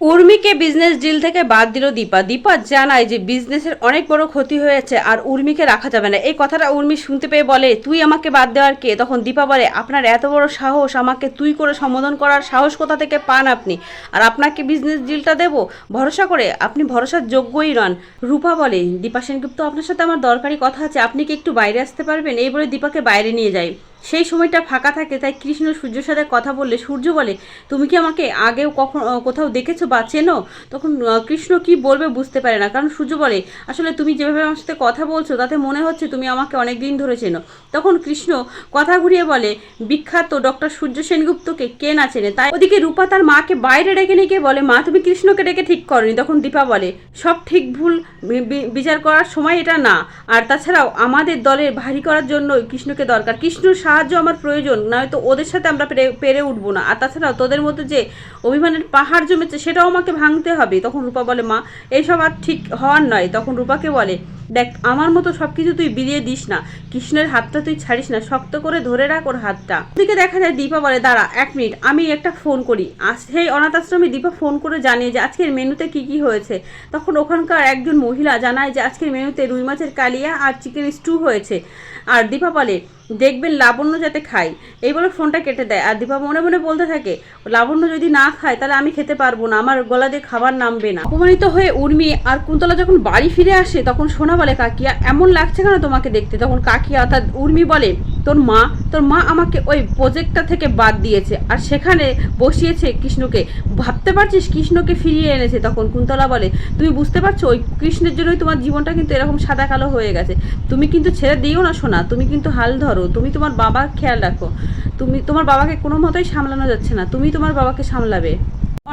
উর্মিকে business deal থেকে বাদ দিল দীপা। দীপা জানায় যে বিজনেসের অনেক বড় ক্ষতি হয়েছে আর উর্মিকে রাখা যাবে না। এই কথাটা উর্মি শুনতে পেয়ে বলে, তুই আমাকে বাদ দেওয়ার কে? তখন দীপা বলে, আপনার এত বড় সাহস, আমাকে তুই করে সম্বোধন করার সাহস কোথা থেকে পান আপনি? আর আপনাকে বিজনেস ডিলটা দেব? ভরসা করে? আপনি ভরসার যোগ্যই নন। রূপা বলে, দীপা সেনগুপ্ত, আপনার সাথে আমার দরকারি কথা আছে। আপনি কি একটু বাইরে আসতে পারবেন? এই বলে দীপাকে বাইরে নিয়ে যায়। সেই সময়টা ফাঁকা থাকে, তাই কৃষ্ণ সূর্যের সাথে কথা বললে, সূর্য বলে, তুমি কি আমাকে আগেও কখন কোথাও দেখেছ বা চেনো? তখন কৃষ্ণ কি বলবে বুঝতে পারে না, কারণ সূর্য বলে, আসলে তুমি যেভাবে আমার সাথে কথা বলছো, তাতে মনে হচ্ছে তুমি আমাকে অনেক দিন ধরে চেনো। তখন কৃষ্ণ কথা ঘুরিয়ে বলে, বিখ্যাত ডক্টর সূর্য সেনগুপ্তকে কে না চেনে? তাই ওদিকে রূপা তার মাকে বাইরে ডেকে নিয়ে বলে, মা, তুমি কৃষ্ণকে ডেকে ঠিক করনি। তখন দীপা বলে, সব ঠিক ভুল বিচার করার সময় এটা না। আর তাছাড়াও আমাদের দলের ভারী করার জন্য কৃষ্ণকে দরকার। কৃষ্ণর সাহায্য আমার প্রয়োজন, নয়তো ওদের সাথে আমরা পেরে পেরে উঠবো না। আর তাছাড়াও তোদের মধ্যে যে অভিমানের পাহাড় জমেছে, সেটাও আমাকে ভাঙতে হবে। তখন রূপা বলে, মা, এইসব আর ঠিক হওয়ার নয়। তখন রূপাকে বলে, দেখ, আমার মতো সব কিছু তুই বিলিয়ে দিস না। কৃষ্ণের হাতটা তুই ছাড়িস না। শক্ত করে ধরে রাখ ওর হাতটা। ওদিকে দেখা যায় দীপা বলে, দাঁড়া, এক মিনিট, আমি একটা ফোন করি। আর সেই অনাথ আশ্রমে দীপা ফোন করে জানিয়ে যে আজকের মেনুতে কি কি হয়েছে? তখন ওখানকার একজন মহিলা জানায় যে, আজকের মেনুতে রুই মাছের কালিয়া আর চিকেন স্টু হয়েছে। আর দীপা বলে দেখবেন লাবণ্য যাতে খায়। এই বলে ফোনটা কেটে দেয়। আর দীপা মনে মনে বলতে থাকে, লাবণ্য যদি না খায়, তাহলে আমি খেতে পারব না। আমার গলা দিয়ে খাবার নামবে না। অপমানিত হয়ে উর্মি আর কুন্তলা যখন বাড়ি ফিরে আসে, তখন সোনা বলে, কাকিয়া, এমন লাগছে কেন তোমাকে দেখতে? তখন কাকিয়া অর্থাৎ উর্মি বলে তোর মা তোর মা আমাকে ওই প্রজেক্টটা থেকে বাদ দিয়েছে। আর সেখানে বসিয়েছে কৃষ্ণকে। ভাবতে পারছিস কৃষ্ণকে ফিরিয়ে এনেছে তখন? কুন্তলা বলে, তুমি বুঝতে পারছ? ওই কৃষ্ণের জন্যই তোমার জীবনটা কিন্তু এরকম সাদা কালো হয়ে গেছে। তুমি কিন্তু ছেড়ে দিও না শোনা তুমি কিন্তু হাল ধরো। তুমি তোমার বাবার খেয়াল রাখো। তুমি তোমার বাবাকে কোনো মতোই সামলানো যাচ্ছে না। তুমি তোমার বাবাকে সামলাবে।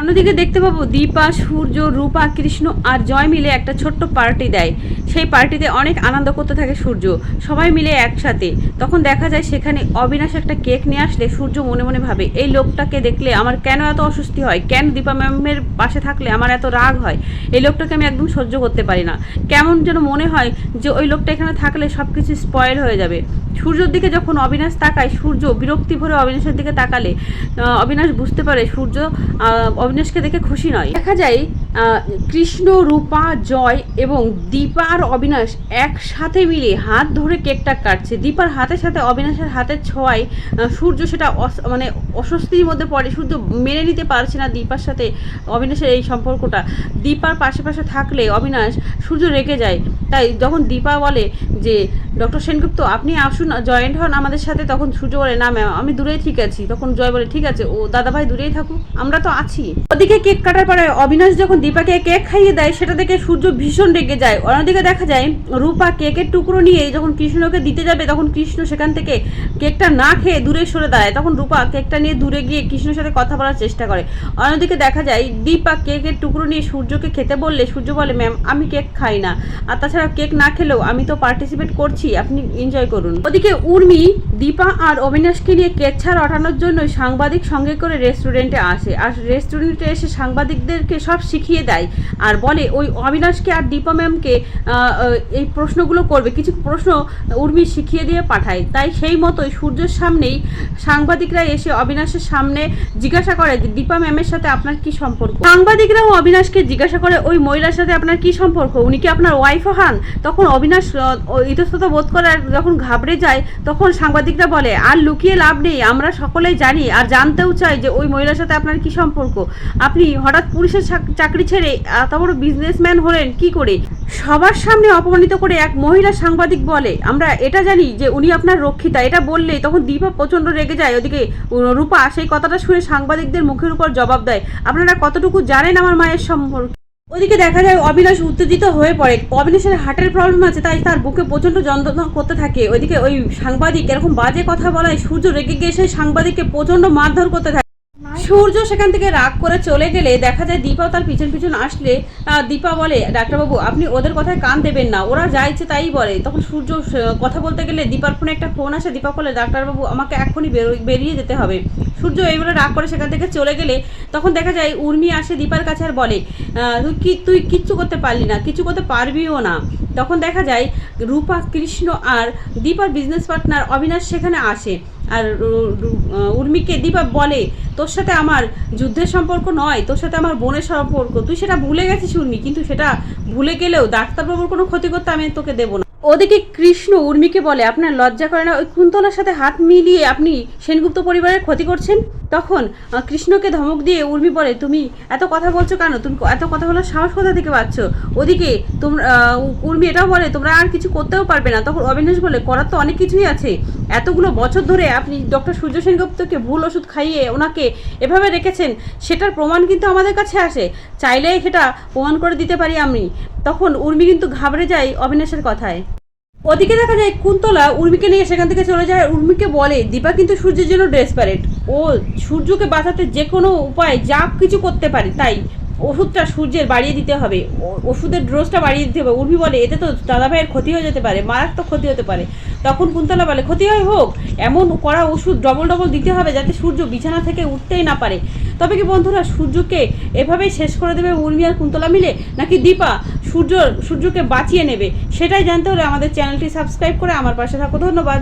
অন্যদিকে দেখতে পাবো দীপা, সূর্য, রূপা, কৃষ্ণ আর জয় মিলে একটা ছোট্ট পার্টি দেয়। সেই পার্টিতে অনেক আনন্দ করতে থাকে সূর্য। সবাই মিলে একসাথে। তখন দেখা যায় সেখানে অবিনাশ একটা কেক নিয়ে আসলে সূর্য মনে মনে ভাবে, এই লোকটাকে দেখলে আমার কেন এত অস্বস্তি হয়? কেন দীপা ম্যামের পাশে থাকলে আমার এত রাগ হয়? এই লোকটাকে আমি একদম সহ্য করতে পারি না। কেমন যেন মনে হয় যে ওই লোকটা এখানে থাকলে সব কিছু স্পয়েল হয়ে যাবে। সূর্যর দিকে যখন অবিনাশ তাকায়, সূর্য বিরক্তি ভরে অবিনাশের দিকে তাকালে অবিনাশ বুঝতে পারে সূর্য অবিনাশকে দেখে খুশি নয়। দেখা যায় কৃষ্ণ, রূপা, জয় এবং দীপা আর অবিনাশ একসাথে মিলে হাত ধরে কেকটা কাটছে। দীপার হাতের সাথে অবিনাশের হাতের ছোঁয়ায় সূর্য সেটা মানে অস্বস্তির মধ্যে পড়ে। সূর্য মেনে নিতে পারছে না দীপার সাথে অবিনাশের এই সম্পর্কটা। দীপার পাশে পাশে থাকলে অবিনাশ সূর্য রেগে যায়। তাই যখন দীপা বলে যে ডক্টর সেনগুপ্ত, আপনি আসুন, জয়েন্ট হন আমাদের সাথে, তখন সূর্য বলে, না ম্যাম আমি দূরেই ঠিক আছি। তখন জয় বলে, ঠিক আছে, ও দাদা ভাই দূরেই থাকুক, আমরা তো আছি। ওদিকে কেক কাটার পরে অবিনাশ যখন দীপাকে কেক খাইয়ে দেয়, সেটা দেখে সূর্য ভীষণ রেগে যায়। অন্যদিকে দেখা যায়, রূপা কেকের টুকরো নিয়ে যখন কৃষ্ণকে দিতে যাবে, তখন কৃষ্ণ সেখান থেকে কেকটা না খেয়ে দূরে সরে দাঁড়ায়। তখন রূপা কেকটা নিয়ে দূরে গিয়ে কৃষ্ণের সাথে কথা বলার চেষ্টা করে। অন্যদিকে দেখা যায়, দীপা কেকের টুকরো নিয়ে সূর্যকে খেতে বললে, সূর্য বলে ম্যাম আমি কেক খাই না। আর তাছাড়া কেক না খেলেও আমি তো পার্টিসিপেট করছি আপনি এনজয় করুন। ওদিকে উর্মি, দীপা আর অবিনাশকে নিয়ে কেচ্ছার ওঠানোর জন্য সাংবাদিক সঙ্গে করে রেস্টুরেন্টে আসে। আর রেস্টুরেন্টে এসে সাংবাদিকদেরকে সব শিখিয়ে দেয় আর বলে, ওই অবিনাশকে আর দীপা ম্যামকে এই প্রশ্নগুলো করবে। কিছু প্রশ্ন উর্মি শিখিয়ে দিয়ে পাঠায়। তাই সেই মতোই সূর্যের সামনেই সাংবাদিকরা এসে অবিনাশের সামনে জিজ্ঞাসা করে যে, দীপা ম্যামের সাথে আপনার কি সম্পর্ক? সাংবাদিকরাও অবিনাশকে জিজ্ঞাসা করে, ওই মহিলার সাথে আপনার কি সম্পর্ক? উনি কি আপনার ওয়াইফও হান? তখন অবিনাশ ইতস্তত বোধ করার যখন ঘাবড়ে যায়, তখন সাংবাদিকরা বলে, আর লুকিয়ে লাভ নেই, আমরা সকলেই জানি আর জানতেও চাই যে ওই মহিলার সাথে আপনার কি সম্পর্ক। আপনি হঠাৎ পুলিশের চাকরি ছেড়ে এত বড় বিজনেসম্যান হলেন, কি করে? সবার সামনে অপমানিত করে এক মহিলা সাংবাদিক বলে, আমরা এটা জানি যে উনি আপনার রক্ষিতা। এটা বললেই তখন দীপা প্রচণ্ড রেগে যায়। ওদিকে রূপা সেই কথাটা শুনে সাংবাদিকদের মুখের উপর জবাব দেয়, আপনারা কতটুকু জানেন আমার মায়ের সম্পর্কে? ওদিকে দেখা যায় অবিনাশ উত্তেজিত হয়ে পড়ে। অবিনাশের হার্টের প্রবলেম আছে, তাই তার বুকে প্রচণ্ড যন্ত্রণা করতে থাকে। ওইদিকে ওই সাংবাদিক এরকম বাজে কথা বলায় সূর্য রেগে গিয়ে সেই সাংবাদিককে প্রচণ্ড মারধর করতে থাকে। সূর্য সেখান থেকে রাগ করে চলে গেলে দেখা যায় দীপাও তার পিছন পিছন আসলে দীপা বলে, ডাক্তারবাবু, আপনি ওদের কথায় কান দেবেন না, ওরা যা ইচ্ছে তাই বলে। তখন সূর্য কথা বলতে গেলে দীপার ফোনে একটা ফোন আসে, দীপা বলে, ডাক্তারবাবু, আমাকে এখনই বেরো- বেরিয়ে যেতে হবে। সূর্য এই বলে রাগ করে সেখান থেকে চলে গেলে তখন দেখা যায় উর্মি আসে দীপার কাছে আর বলে তুই কি, তুই কিচ্ছু করতে পারলি না, কিছু করতে পারবিও না। তখন দেখা যায় রূপা, কৃষ্ণ আর দীপার বিজনেস পার্টনার অবিনাশ সেখানে আসে। আর উর্মিকে দীপা বলে, তোর সাথে আমার যুদ্ধের সম্পর্ক নয়, তোর সাথে আমার বোনের সম্পর্ক। তুই সেটা ভুলে গেছিস উর্মি, কিন্তু সেটা ভুলে গেলেও ডাক্তারবাবুর কোনো ক্ষতি করতে আমি তোকে দেবো না। ওদিকে কৃষ্ণ উর্মিকে বলে, আপনার লজ্জা করে না, ওই কুন্তলার সাথে হাত মিলিয়ে আপনি সেনগুপ্ত পরিবারের ক্ষতি করছেন? তখন কৃষ্ণকে ধমক দিয়ে উর্মি বলে, তুমি এত কথা বলছো কেন? তুমি এত কথা বলার সাহস কোথা থেকে পাচ্ছ? ওদিকে তোমরা উর্মি এটাও বলে, তোমরা আর কিছু করতেও পারবে না। তখন অবিনাশ বলে, করার তো অনেক কিছুই আছে। এতগুলো বছর ধরে আপনি ডক্টর সূর্য সেনগুপ্তকে ভুল ওষুধ খাইয়ে ওনাকে এভাবে রেখেছেন, সেটার প্রমাণ কিন্তু আমাদের কাছে আসে। চাইলেই সেটা প্রমাণ করে দিতে পারি আমি। তখন উর্মি কিন্তু ঘাবড়ে যায় অবিনাশের কথায়। ওদিকে দেখা যায় কুন্তলা উর্মিকে নিয়ে সেখান থেকে চলে যায়। উর্মিকে বলে, দীপা কিন্তু সূর্যের জন্য ডেসপারেট ও সূর্যকে বাঁচাতে যে কোনো উপায় যা কিছু করতে পারে, তাই ওষুধটা সূর্যের বাড়িয়ে দিতে হবে। ওষুধের ডোজটা বাড়িয়ে দিতে হবে। উর্মি বলে, এতে তো দাদা ভাইয়ের ক্ষতি হয়ে যেতে পারে, মারাত্মক ক্ষতি হতে পারে। তখন কুন্তলা বলে, ক্ষতি হয় হোক, এমন করা ওষুধ ডবল ডবল দিতে হবে যাতে সূর্য বিছানা থেকে উঠতেই না পারে। তবে কি বন্ধুরা, সূর্যকে এভাবেই শেষ করে দেবে উর্মি আর কুন্তলা মিলে, নাকি দীপা সূর্য, সূর্যকে বাঁচিয়ে নেবে? সেটাই জানতে হলে আমাদের চ্যানেলটি সাবস্ক্রাইব করে আমার পাশে থাকো। ধন্যবাদ।